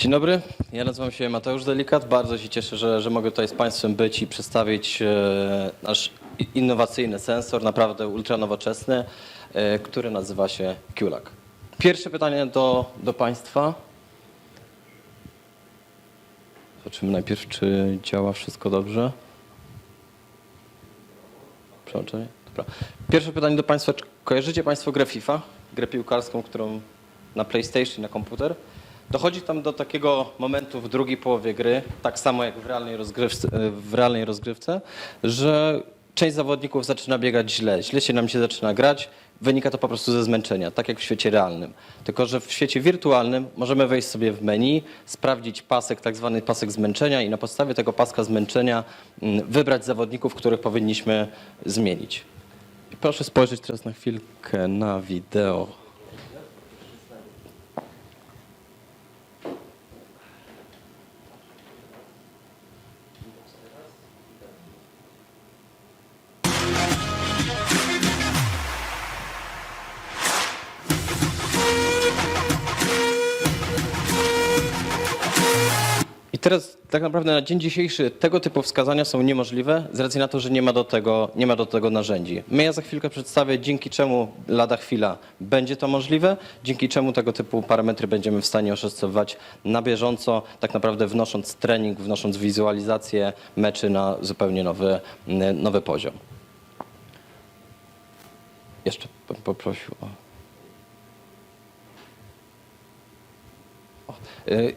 Dzień dobry, ja nazywam się Mateusz Delikat. Bardzo się cieszę, że, że mogę tutaj z Państwem być i przedstawić e, nasz innowacyjny sensor, naprawdę ultranowoczesny, e, który nazywa się QLAC. Pierwsze pytanie do, do Państwa. Zobaczymy najpierw, czy działa wszystko dobrze. Przełączenie? Dobra. Pierwsze pytanie do Państwa. Czy kojarzycie Państwo grę FIFA? Grę piłkarską, którą na PlayStation, na komputer? Dochodzi tam do takiego momentu w drugiej połowie gry, tak samo jak w realnej rozgrywce, w realnej rozgrywce że część zawodników zaczyna biegać źle, źle się nam się zaczyna grać, wynika to po prostu ze zmęczenia, tak jak w świecie realnym. Tylko, że w świecie wirtualnym możemy wejść sobie w menu, sprawdzić pasek, tak zwany pasek zmęczenia i na podstawie tego paska zmęczenia mm, wybrać zawodników, których powinniśmy zmienić. Proszę spojrzeć teraz na chwilkę na wideo. Teraz tak naprawdę na dzień dzisiejszy tego typu wskazania są niemożliwe z racji na to, że nie ma do tego, nie ma do tego narzędzi. My ja za chwilkę przedstawię, dzięki czemu lada chwila będzie to możliwe, dzięki czemu tego typu parametry będziemy w stanie oszacowywać na bieżąco, tak naprawdę wnosząc trening, wnosząc wizualizację meczy na zupełnie nowy, nowy poziom. Jeszcze poprosił o...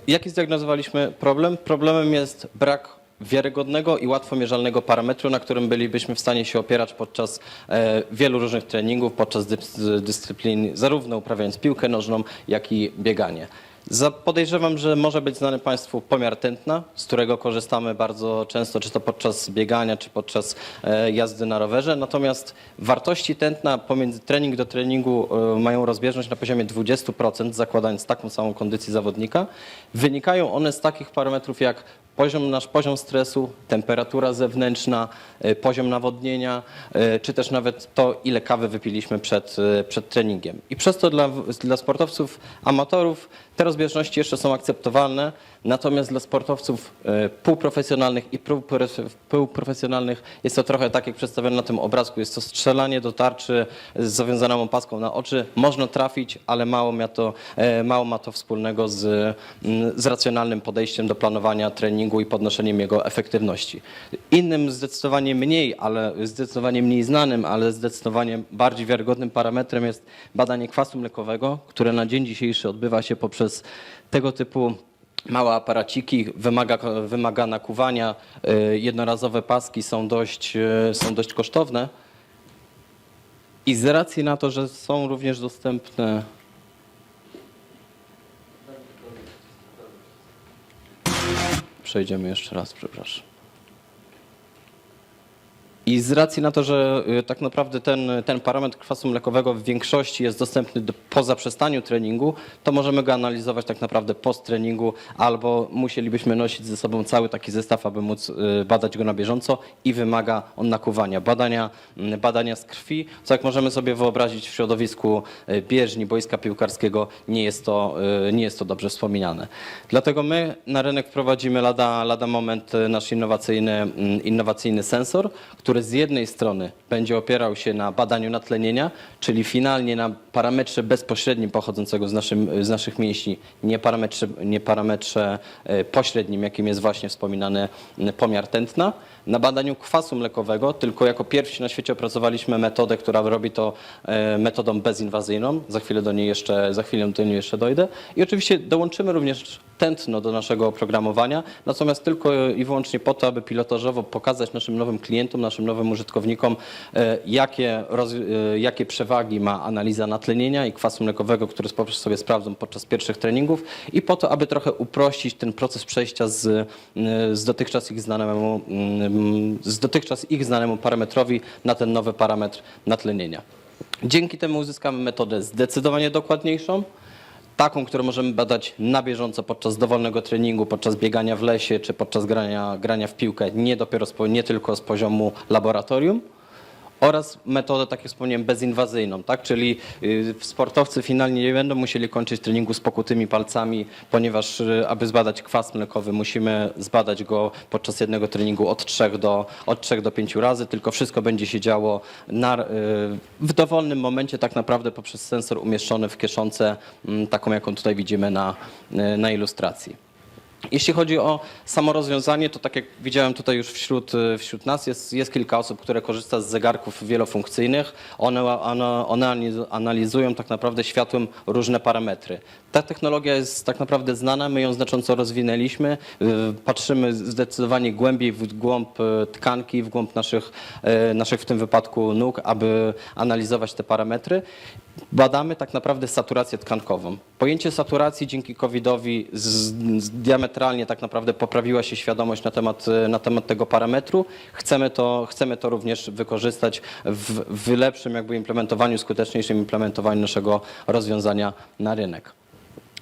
Jaki zdiagnozowaliśmy problem? Problemem jest brak wiarygodnego i łatwo mierzalnego parametru, na którym bylibyśmy w stanie się opierać podczas e, wielu różnych treningów, podczas dys- dyscyplin, zarówno uprawiając piłkę nożną, jak i bieganie. Za, podejrzewam, że może być znany Państwu pomiar tętna, z którego korzystamy bardzo często, czy to podczas biegania, czy podczas e, jazdy na rowerze. Natomiast wartości tętna pomiędzy trening do treningu e, mają rozbieżność na poziomie 20%, zakładając taką samą kondycję zawodnika. Wynikają one z takich parametrów jak poziom, nasz poziom stresu, temperatura zewnętrzna, e, poziom nawodnienia, e, czy też nawet to, ile kawy wypiliśmy przed, e, przed treningiem. I przez to dla, dla sportowców amatorów te rozbieżności jeszcze są akceptowalne, natomiast dla sportowców e, półprofesjonalnych i półprofe- półprofesjonalnych jest to trochę tak, jak przedstawione na tym obrazku. Jest to strzelanie do tarczy z zawiązaną paską na oczy. Można trafić, ale mało ma to, e, mało ma to wspólnego z, mm, z racjonalnym podejściem do planowania treningu i podnoszeniem jego efektywności. Innym zdecydowanie mniej, ale zdecydowanie mniej znanym, ale zdecydowanie bardziej wiarygodnym parametrem jest badanie kwasu mlekowego, które na dzień dzisiejszy odbywa się poprzez tego typu małe aparaciki, wymaga, wymaga nakuwania. y, Jednorazowe paski są dość, y, są dość kosztowne. I z racji na to, że są również dostępne. Przejdziemy jeszcze raz, przepraszam. I z racji na to, że y, tak naprawdę ten, ten parametr kwasu mlekowego w większości jest dostępny do, po zaprzestaniu treningu, to możemy go analizować tak naprawdę post treningu, albo musielibyśmy nosić ze sobą cały taki zestaw, aby móc y, badać go na bieżąco i wymaga on nakuwania. Badania, badania z krwi, co jak możemy sobie wyobrazić w środowisku y, bieżni, boiska piłkarskiego, nie jest to, nie jest to dobrze wspominane. Dlatego my na rynek wprowadzimy lada, lada moment nasz innowacyjny, innowacyjny sensor, który z jednej strony będzie opierał się na badaniu natlenienia, czyli finalnie na parametrze bezpośrednim pochodzącego z, naszym, z naszych mięśni, nie parametrze, nie parametrze e, pośrednim, jakim jest właśnie wspominany pomiar tętna, na badaniu kwasu mlekowego, tylko jako pierwsi na świecie opracowaliśmy metodę, która robi to e, metodą bezinwazyjną. Za chwilę do niej jeszcze, za chwilę do niej jeszcze dojdę. I oczywiście dołączymy również tętno do naszego oprogramowania, natomiast tylko i wyłącznie po to, aby pilotażowo pokazać naszym nowym klientom, naszym nowym użytkownikom, e, jakie, jakie przewagi ma analiza natlenienia i kwasu mlekowego, który sobie sprawdzą podczas pierwszych treningów i po to, aby trochę uprościć ten proces przejścia z, e, z dotychczas ich znanemu, mm, z dotychczas ich znanemu parametrowi na ten nowy parametr natlenienia. Dzięki temu uzyskamy metodę zdecydowanie dokładniejszą, taką, którą możemy badać na bieżąco podczas dowolnego treningu, podczas biegania w lesie czy podczas grania, grania w piłkę, nie dopiero nie tylko z poziomu laboratorium oraz metodę, tak jak wspomniałem, bezinwazyjną, tak? czyli y, sportowcy finalnie nie będą musieli kończyć treningu z pokutymi palcami, ponieważ y, aby zbadać kwas mlekowy musimy zbadać go podczas jednego treningu od 3 do, od 3 do 5 razy, tylko wszystko będzie się działo na, y, w dowolnym momencie tak naprawdę poprzez sensor umieszczony w kieszonce, mm, taką jaką tutaj widzimy na, na ilustracji. Jeśli chodzi o samo rozwiązanie, to tak jak widziałem tutaj już wśród, y, wśród nas, jest, jest kilka osób, które korzysta z zegarków wielofunkcyjnych. One, one, one analiz- analizują tak naprawdę światłem różne parametry. Ta technologia jest tak naprawdę znana, my ją znacząco rozwinęliśmy. Y, Patrzymy zdecydowanie głębiej w głąb y, tkanki, w głąb naszych, naszych w tym wypadku nóg, aby analizować te parametry. Badamy tak naprawdę saturację tkankową. Pojęcie saturacji dzięki COVID-owi diametralnie tak naprawdę poprawiła się świadomość na temat, na temat tego parametru. Chcemy to, chcemy to również wykorzystać w, w lepszym jakby implementowaniu, skuteczniejszym implementowaniu naszego rozwiązania na rynek.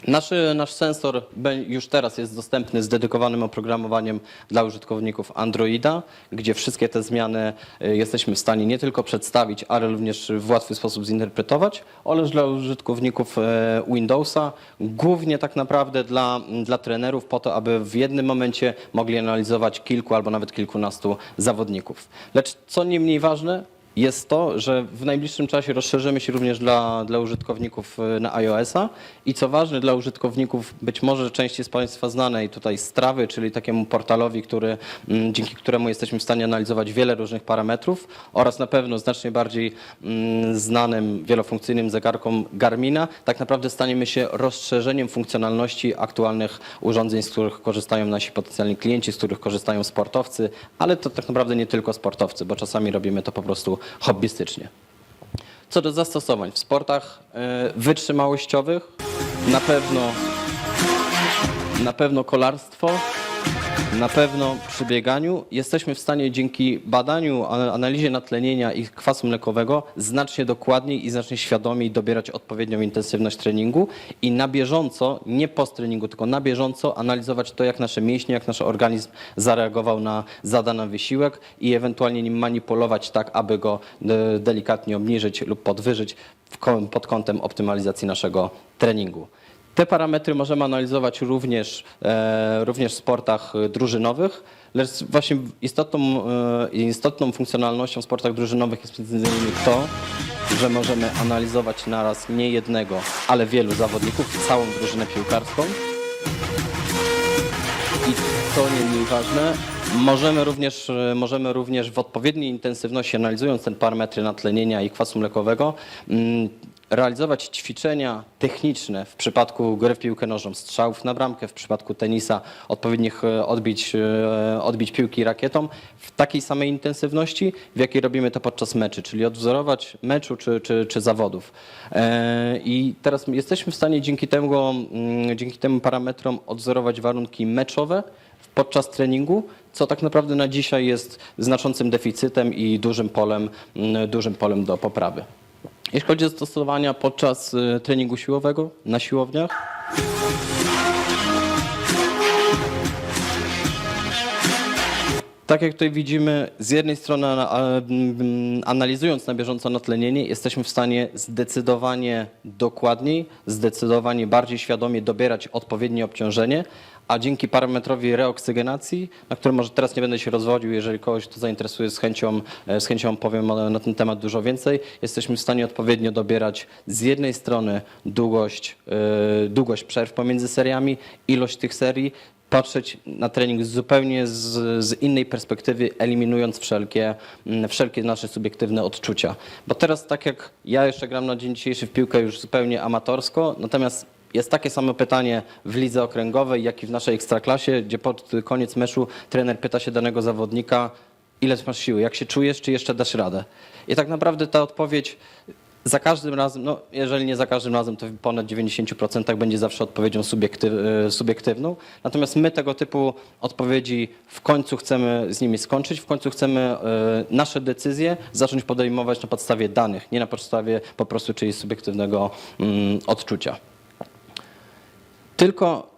Nasz, nasz sensor już teraz jest dostępny z dedykowanym oprogramowaniem dla użytkowników Androida, gdzie wszystkie te zmiany y, jesteśmy w stanie nie tylko przedstawić, ale również w łatwy sposób zinterpretować, oraz dla użytkowników e, Windowsa, głównie tak naprawdę dla, dla trenerów, po to, aby w jednym momencie mogli analizować kilku albo nawet kilkunastu zawodników. Lecz co nie mniej ważne, jest to, że w najbliższym czasie rozszerzymy się również dla, dla użytkowników y, na iOS-a. I co ważne dla użytkowników, być może część jest Państwa znanej tutaj Strawy, czyli takiemu portalowi, który, mm, dzięki któremu jesteśmy w stanie analizować wiele różnych parametrów oraz na pewno znacznie bardziej mm, znanym wielofunkcyjnym zegarkom Garmina, tak naprawdę staniemy się rozszerzeniem funkcjonalności aktualnych urządzeń, z których korzystają nasi potencjalni klienci, z których korzystają sportowcy, ale to tak naprawdę nie tylko sportowcy, bo czasami robimy to po prostu hobbystycznie. Co do zastosowań w sportach e, wytrzymałościowych, na pewno, na pewno kolarstwo, na pewno przy bieganiu jesteśmy w stanie dzięki badaniu, analizie natlenienia i kwasu mlekowego znacznie dokładniej i znacznie świadomiej dobierać odpowiednią intensywność treningu i na bieżąco, nie post treningu, tylko na bieżąco analizować to, jak nasze mięśnie, jak nasz organizm zareagował na zadany wysiłek i ewentualnie nim manipulować tak, aby go e, delikatnie obniżyć lub podwyżyć pod kątem optymalizacji naszego treningu. Te parametry możemy analizować również, e, również w sportach e, drużynowych, lecz właśnie istotną, e, istotną funkcjonalnością w sportach drużynowych jest między innymi to, że możemy analizować naraz nie jednego, ale wielu zawodników, całą drużynę piłkarską. I co nie mniej ważne, możemy również, możemy również w odpowiedniej intensywności, analizując ten parametry natlenienia i kwasu mlekowego, mm, realizować ćwiczenia techniczne w przypadku gry w piłkę nożną, strzałów na bramkę, w przypadku tenisa, odpowiednich e, odbić, e, odbić piłki rakietą w takiej samej intensywności, w jakiej robimy to podczas meczy, czyli odwzorować meczu czy, czy, czy zawodów. E, I teraz jesteśmy w stanie dzięki temu, mm, dzięki tym parametrom odwzorować warunki meczowe, podczas treningu, co tak naprawdę na dzisiaj jest znaczącym deficytem i dużym polem, mm, dużym polem do poprawy. Jeśli chodzi o stosowania podczas y, treningu siłowego na siłowniach, Tak jak tutaj widzimy, z jednej strony mm, analizując na bieżąco natlenienie, jesteśmy w stanie zdecydowanie dokładniej, zdecydowanie bardziej świadomie dobierać odpowiednie obciążenie, a dzięki parametrowi reoksygenacji, na którym może teraz nie będę się rozwodził, jeżeli kogoś to zainteresuje, z chęcią, e, z chęcią powiem o- na ten temat dużo więcej, jesteśmy w stanie odpowiednio dobierać z jednej strony długość, e, długość przerw pomiędzy seriami, ilość tych serii, patrzeć na trening zupełnie z, z innej perspektywy, eliminując wszelkie, mm, wszelkie nasze subiektywne odczucia. Bo teraz, tak jak ja jeszcze gram na dzień dzisiejszy w piłkę już zupełnie amatorsko, natomiast jest takie samo pytanie w lidze okręgowej, jak i w naszej ekstraklasie, gdzie pod koniec meczu trener pyta się danego zawodnika, ile masz siły, jak się czujesz, czy jeszcze dasz radę. I tak naprawdę ta odpowiedź za każdym razem, no jeżeli nie za każdym razem, to w ponad 90% będzie zawsze odpowiedzią subiektyw, e, subiektywną. Natomiast my tego typu odpowiedzi w końcu chcemy z nimi skończyć, w końcu chcemy e, nasze decyzje zacząć podejmować na podstawie danych, nie na podstawie po prostu czyjeś subiektywnego mm, odczucia. Tylko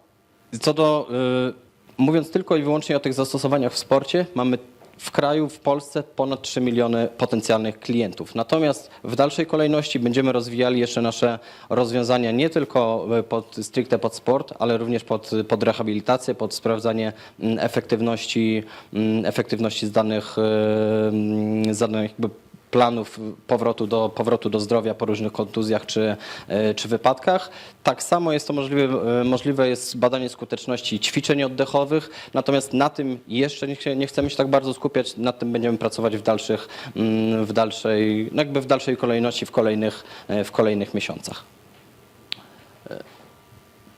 co do, y, mówiąc tylko i wyłącznie o tych zastosowaniach w sporcie, mamy w kraju, w Polsce ponad 3 miliony potencjalnych klientów. Natomiast w dalszej kolejności będziemy rozwijali jeszcze nasze rozwiązania nie tylko e, pod, stricte pod sport, ale również pod, pod rehabilitację, pod sprawdzanie mm, efektywności, mm, efektywności z danych, e, mm, z danych jakby planów powrotu do, powrotu do zdrowia po różnych kontuzjach czy, e, czy wypadkach. Tak samo jest to możliwe, e, możliwe jest badanie skuteczności ćwiczeń oddechowych, natomiast na tym jeszcze nie, nie chcemy się tak bardzo skupiać, nad tym będziemy pracować w dalszych, mm, w dalszej, no jakby w dalszej kolejności, w kolejnych, e, w kolejnych miesiącach.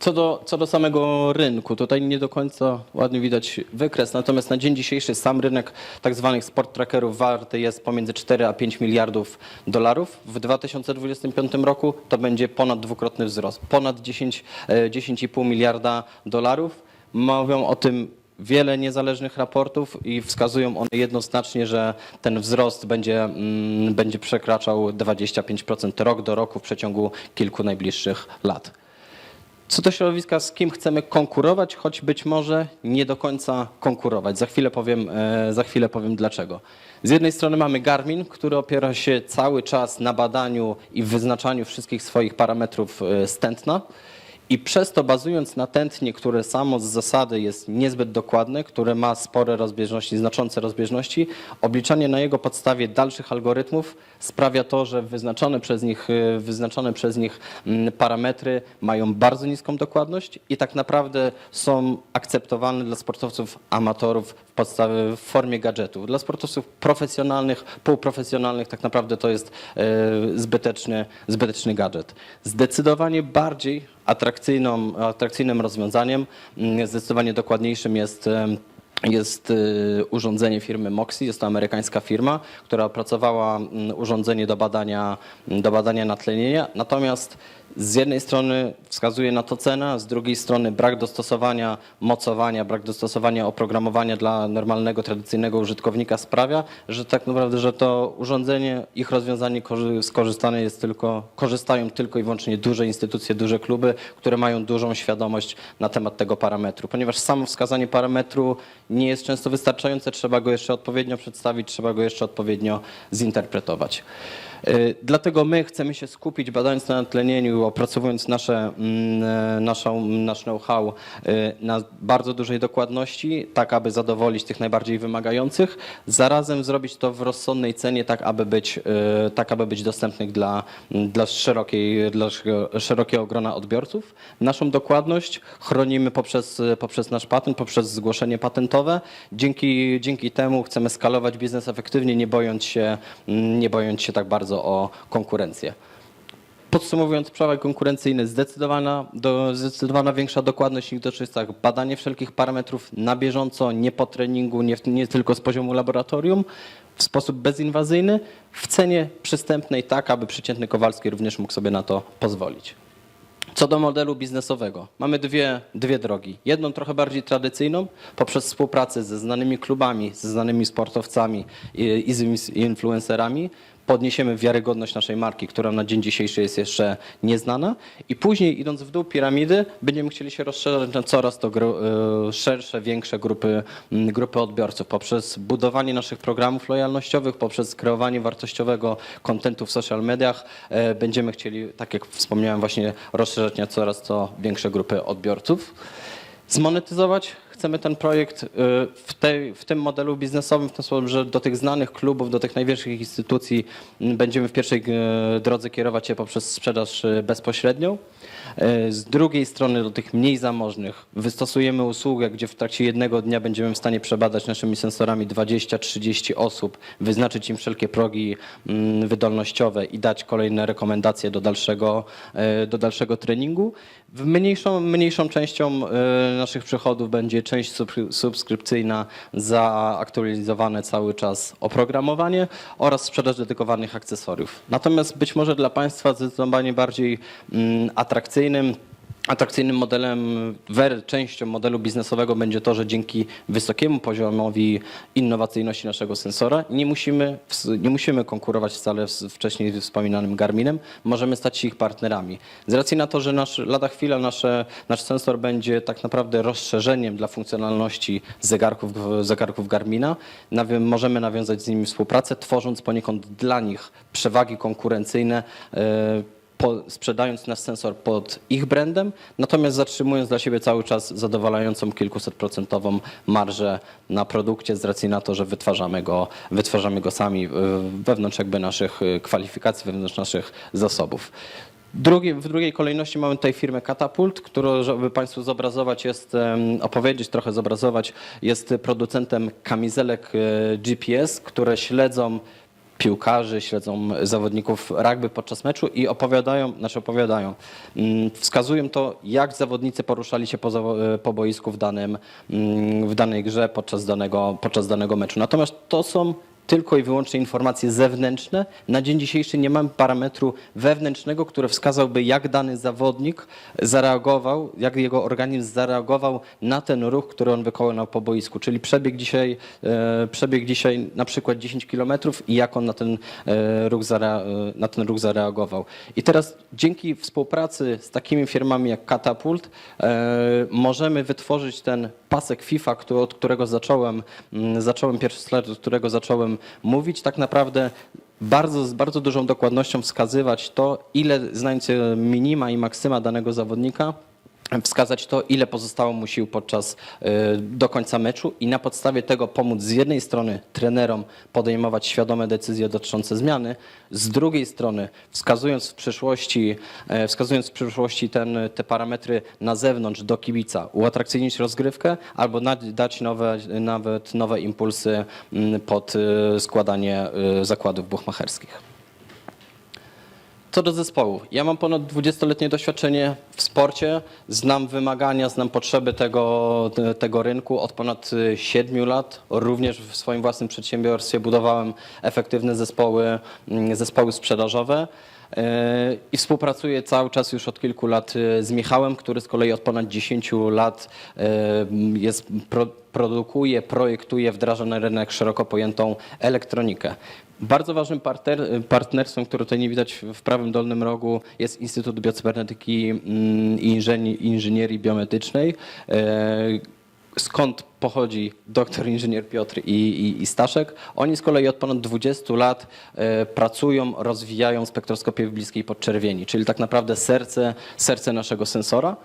Co do, co do samego rynku, tutaj nie do końca ładnie widać wykres, natomiast na dzień dzisiejszy sam rynek tak zwanych sport trackerów warty jest pomiędzy 4 a 5 miliardów dolarów. W 2025 roku to będzie ponad dwukrotny wzrost, ponad 10, e, 10,5 miliarda dolarów. Mówią o tym wiele niezależnych raportów i wskazują one jednoznacznie, że ten wzrost będzie, mm, będzie przekraczał 25% rok do roku w przeciągu kilku najbliższych lat. Co do środowiska, z kim chcemy konkurować, choć być może nie do końca konkurować. Za chwilę powiem, e, za chwilę powiem dlaczego. Z jednej strony mamy Garmin, który opiera się cały czas na badaniu i wyznaczaniu wszystkich swoich parametrów e, z tętna. I przez to bazując na tętnie, które samo z zasady jest niezbyt dokładne, które ma spore rozbieżności, znaczące rozbieżności, obliczanie na jego podstawie dalszych algorytmów sprawia to, że wyznaczone przez nich, y, wyznaczone przez nich mm, parametry mają bardzo niską dokładność i tak naprawdę są akceptowalne dla sportowców amatorów w, podstawie, w formie gadżetów. Dla sportowców profesjonalnych, półprofesjonalnych tak naprawdę to jest y, zbyteczny, zbyteczny gadżet. Zdecydowanie bardziej atrakcyjnym rozwiązaniem, mm, zdecydowanie dokładniejszym jest jest y, urządzenie firmy Moxie, jest to amerykańska firma, która opracowała mm, urządzenie do badania, do badania natlenienia. Natomiast z jednej strony wskazuje na to cena, z drugiej strony brak dostosowania mocowania, brak dostosowania oprogramowania dla normalnego, tradycyjnego użytkownika sprawia, że tak naprawdę, że to urządzenie, ich rozwiązanie korzy- skorzystane jest tylko, korzystają tylko i wyłącznie duże instytucje, duże kluby, które mają dużą świadomość na temat tego parametru. Ponieważ samo wskazanie parametru nie jest często wystarczające, trzeba go jeszcze odpowiednio przedstawić, trzeba go jeszcze odpowiednio zinterpretować. Y, Dlatego my chcemy się skupić, badając na natlenieniu, opracowując nasze, mm, e, naszą, nasz know-how y, na bardzo dużej dokładności, tak aby zadowolić tych najbardziej wymagających, zarazem zrobić to w rozsądnej cenie, tak aby być, tak aby być dostępnych dla, dla, szerokiej, dla szerokiego- szerokiego grona odbiorców. Naszą dokładność chronimy poprzez, poprzez nasz patent, poprzez zgłoszenie patentowe. Dzięki, dzięki temu chcemy skalować biznes efektywnie, nie bojąc się, mm, nie bojąc się tak bardzo o konkurencję. Podsumowując, przewag konkurencyjny zdecydowana, do, zdecydowana większa dokładność niż dotychczas, badanie wszelkich parametrów na bieżąco, nie po treningu, nie, nie tylko z poziomu laboratorium, w sposób bezinwazyjny, w cenie przystępnej, tak aby przeciętny Kowalski również mógł sobie na to pozwolić. Co do modelu biznesowego, mamy dwie, dwie drogi. Jedną trochę bardziej tradycyjną, poprzez współpracę ze znanymi klubami, ze znanymi sportowcami i, i z influencerami. Podniesiemy wiarygodność naszej marki, która na dzień dzisiejszy jest jeszcze nieznana. I później, idąc w dół piramidy, będziemy chcieli się rozszerzać na coraz to e, szersze, większe grupy, grupy odbiorców. Poprzez budowanie naszych programów lojalnościowych, poprzez kreowanie wartościowego kontentu w social mediach, e, będziemy chcieli, tak jak wspomniałem, właśnie rozszerzać na coraz to większe grupy odbiorców. Zmonetyzować chcemy ten projekt y, w, tej, w tym modelu biznesowym w ten sposób, że do tych znanych klubów, do tych największych instytucji m, będziemy w pierwszej y, drodze kierować się poprzez sprzedaż y, bezpośrednią. Z drugiej strony do tych mniej zamożnych wystosujemy usługę, gdzie w trakcie jednego dnia będziemy w stanie przebadać naszymi sensorami 20-30 osób, wyznaczyć im wszelkie progi mm, wydolnościowe i dać kolejne rekomendacje do dalszego, do dalszego treningu. W mniejszą, mniejszą częścią naszych przychodów będzie część subskry- subskrypcyjna za aktualizowane cały czas oprogramowanie oraz sprzedaż dedykowanych akcesoriów. Natomiast być może dla Państwa zdecydowanie bardziej mm, atrakcyjnym Atrakcyjnym modelem, częścią modelu biznesowego będzie to, że dzięki wysokiemu poziomowi innowacyjności naszego sensora nie musimy, nie musimy konkurować wcale z wcześniej wspominanym Garminem, możemy stać się ich partnerami. Z racji na to, że nasz, lada chwila nasze, nasz sensor będzie tak naprawdę rozszerzeniem dla funkcjonalności zegarków, zegarków Garmina, nawi- możemy nawiązać z nimi współpracę, tworząc poniekąd dla nich przewagi konkurencyjne, e, po, sprzedając nasz sensor pod ich brandem, natomiast zatrzymując dla siebie cały czas zadowalającą kilkusetprocentową marżę na produkcie z racji na to, że wytwarzamy go, wytwarzamy go sami y, wewnątrz jakby naszych y, kwalifikacji, wewnątrz naszych zasobów. Drugi, w drugiej kolejności mamy tutaj firmę Catapult, którą, żeby Państwu zobrazować, jest, opowiedzieć, trochę zobrazować, jest producentem kamizelek e, GPS, które śledzą piłkarzy, śledzą zawodników rugby podczas meczu i opowiadają, znaczy opowiadają, mm, wskazują to, jak zawodnicy poruszali się po, e, po boisku w, danym, mm, w danej grze podczas danego, podczas danego meczu. Natomiast to są tylko i wyłącznie informacje zewnętrzne. Na dzień dzisiejszy nie mamy parametru wewnętrznego, który wskazałby, jak dany zawodnik zareagował, jak jego organizm zareagował na ten ruch, który on wykonał po boisku. Czyli przebieg dzisiaj, e, przebieg dzisiaj na przykład 10 km i jak on na ten, e, ruch e, na ten ruch zareagował. I teraz dzięki współpracy z takimi firmami jak Catapult e, możemy wytworzyć ten pasek FIFA, od którego zacząłem, zacząłem pierwszy slajd, od którego zacząłem mówić, tak naprawdę bardzo, z bardzo dużą dokładnością wskazywać to, ile znając minima i maksyma danego zawodnika, wskazać to, ile pozostało mu sił podczas e, do końca meczu i na podstawie tego pomóc z jednej strony trenerom podejmować świadome decyzje dotyczące zmiany, z drugiej strony wskazując w przyszłości, e, wskazując w przyszłości ten, te parametry na zewnątrz do kibica, uatrakcyjnić rozgrywkę albo dać nowe, nawet nowe impulsy mm, pod e, składanie zakładów buchmacherskich. Co do zespołu. Ja mam ponad 20-letnie doświadczenie w sporcie, znam wymagania, znam potrzeby tego, te- tego rynku od ponad 7 lat. Również w swoim własnym przedsiębiorstwie budowałem efektywne zespoły, mm, zespoły sprzedażowe. Yy, I współpracuję cały czas już od kilku lat yy, z Michałem, który z kolei od ponad 10 lat jest, pro, produkuje, projektuje, wdraża na rynek szeroko pojętą elektronikę. Bardzo ważnym partner, partnerstwem, które tutaj nie widać w prawym dolnym rogu, jest Instytut Biocybernetyki mm, i Inżyni- Inżynierii Biomedycznej. Yy, skąd pochodzi doktor inżynier Piotr i, i, i Staszek. Oni z kolei od ponad 20 lat e, pracują, rozwijają spektroskopię w bliskiej podczerwieni, czyli tak naprawdę serce, serce naszego sensora.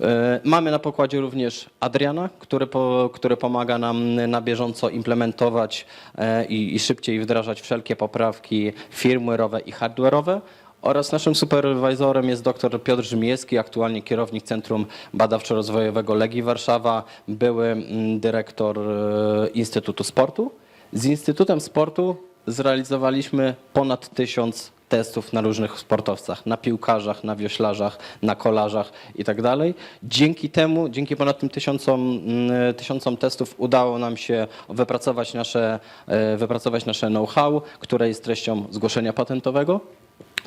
E, Mamy na pokładzie również Adriana, który, po, który pomaga nam na bieżąco implementować e, i, i szybciej wdrażać wszelkie poprawki firmware'owe i hardware'owe. Oraz naszym superwizorem jest dr Piotr Żmijewski, aktualnie kierownik Centrum Badawczo-Rozwojowego Legii Warszawa, były dyrektor e, Instytutu Sportu. Z Instytutem Sportu zrealizowaliśmy ponad tysiąc testów na różnych sportowcach, na piłkarzach, na wioślarzach, na kolarzach i tak dalej. Dzięki temu, dzięki ponad tym tysiącom, mm, tysiącom testów udało nam się wypracować nasze, e, wypracować nasze know-how, które jest treścią zgłoszenia patentowego.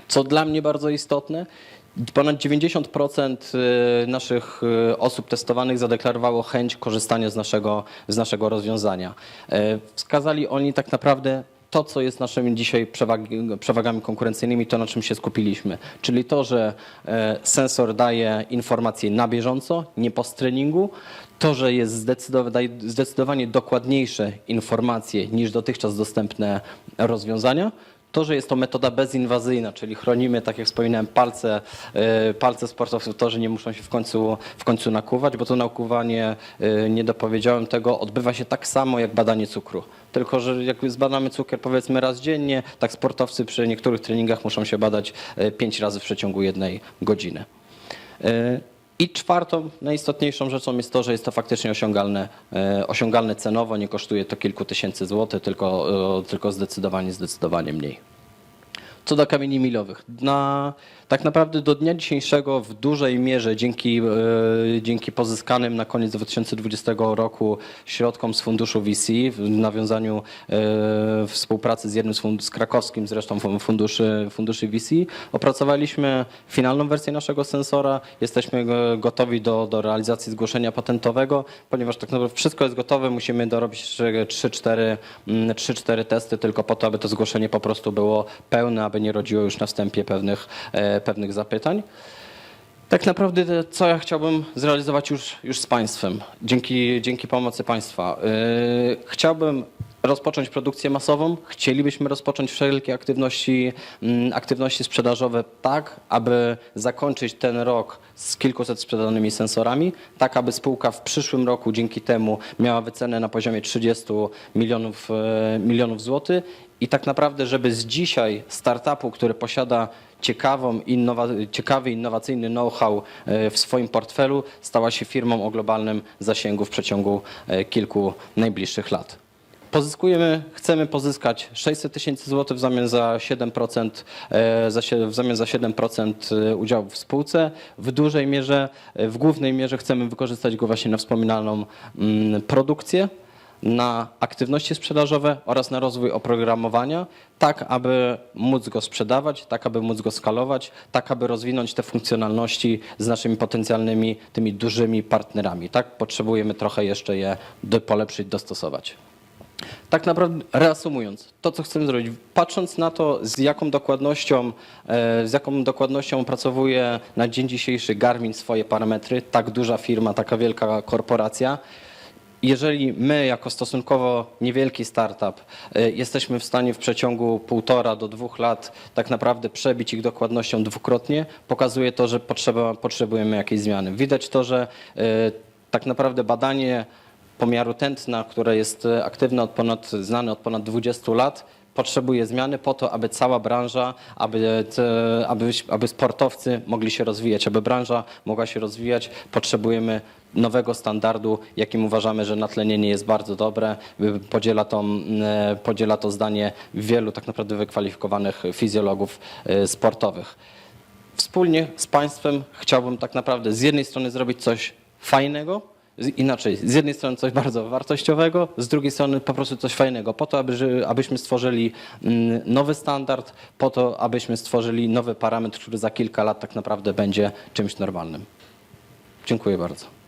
Co dla mnie bardzo istotne, ponad 90% y, naszych y, osób testowanych zadeklarowało chęć korzystania z naszego, z naszego rozwiązania. E, Wskazali oni tak naprawdę to, co jest naszymi dzisiaj przewagi, przewagami konkurencyjnymi, to na czym się skupiliśmy. Czyli to, że e, sensor daje informacje na bieżąco, nie po treningu, to, że jest zdecydowanie dokładniejsze informacje niż dotychczas dostępne rozwiązania. To, że jest to metoda bezinwazyjna, czyli chronimy, tak jak wspominałem, palce, e, palce sportowców, to, że nie muszą się w końcu, w końcu nakuwać, bo to nakuwanie, e, nie dopowiedziałem tego, odbywa się tak samo jak badanie cukru. Tylko, że jak zbadamy cukier powiedzmy raz dziennie, tak sportowcy przy niektórych treningach muszą się badać e, pięć razy w przeciągu jednej godziny. I czwartą, najistotniejszą rzeczą jest to, że jest to faktycznie osiągalne, e, osiągalne cenowo, nie kosztuje to kilku tysięcy złotych, tylko, e, tylko zdecydowanie, zdecydowanie mniej. Co do kamieni milowych, na, tak naprawdę do dnia dzisiejszego w dużej mierze dzięki, e, dzięki pozyskanym na koniec 2020 roku środkom z funduszu VC w nawiązaniu e, współpracy z jednym z, fund- z krakowskim zresztą fun- funduszy, funduszy VC opracowaliśmy finalną wersję naszego sensora. Jesteśmy gotowi do, do realizacji zgłoszenia patentowego, ponieważ tak naprawdę wszystko jest gotowe, musimy dorobić jeszcze 3-4 mm, 3-4 testy tylko po to, aby to zgłoszenie po prostu było pełne, aby nie rodziło już na wstępie pewnych, e, pewnych zapytań. Tak naprawdę co ja chciałbym zrealizować już, już z Państwem, dzięki, dzięki pomocy Państwa. Yy, chciałbym rozpocząć produkcję masową, chcielibyśmy rozpocząć wszelkie aktywności, mm, aktywności sprzedażowe tak, aby zakończyć ten rok z kilkuset sprzedanymi sensorami, tak aby spółka w przyszłym roku dzięki temu miała wycenę na poziomie 30 milionów, e, milionów złotych i tak naprawdę, żeby z dzisiaj startupu, który posiada ciekawą, innowa- ciekawy, innowacyjny know-how e, w swoim portfelu, stała się firmą o globalnym zasięgu w przeciągu e, kilku najbliższych lat. Pozyskujemy, chcemy pozyskać 600 tysięcy złotych w zamian za 7%, e, w zamian za 7% udziału w spółce. W dużej mierze, w głównej mierze chcemy wykorzystać go właśnie na wspominaną mm, produkcję na aktywności sprzedażowe oraz na rozwój oprogramowania, tak aby móc go sprzedawać, tak aby móc go skalować, tak aby rozwinąć te funkcjonalności z naszymi potencjalnymi, tymi dużymi partnerami. Tak, potrzebujemy trochę jeszcze je polepszyć, dostosować. Tak naprawdę reasumując, to co chcemy zrobić, patrząc na to z jaką dokładnością, e, z jaką dokładnością opracowuje na dzień dzisiejszy Garmin swoje parametry, tak duża firma, taka wielka korporacja, jeżeli my, jako stosunkowo niewielki startup, y, jesteśmy w stanie w przeciągu półtora do dwóch lat tak naprawdę przebić ich dokładnością dwukrotnie, pokazuje to, że potrzeba, potrzebujemy jakiejś zmiany. Widać to, że y, tak naprawdę badanie pomiaru tętna, które jest y, aktywne od ponad, znane od ponad 20 lat, potrzebuje zmiany po to, aby cała branża, aby, aby, aby sportowcy mogli się rozwijać, aby branża mogła się rozwijać, potrzebujemy nowego standardu, jakim uważamy, że natlenienie jest bardzo dobre. Podziela to, mm, podziela to zdanie wielu tak naprawdę wykwalifikowanych fizjologów e, sportowych. Wspólnie z państwem chciałbym tak naprawdę z jednej strony zrobić coś fajnego, inaczej, z jednej strony coś bardzo wartościowego, z drugiej strony po prostu coś fajnego, po to, aby, abyśmy stworzyli mm, nowy standard, po to, abyśmy stworzyli nowy parametr, który za kilka lat tak naprawdę będzie czymś normalnym. Dziękuję bardzo.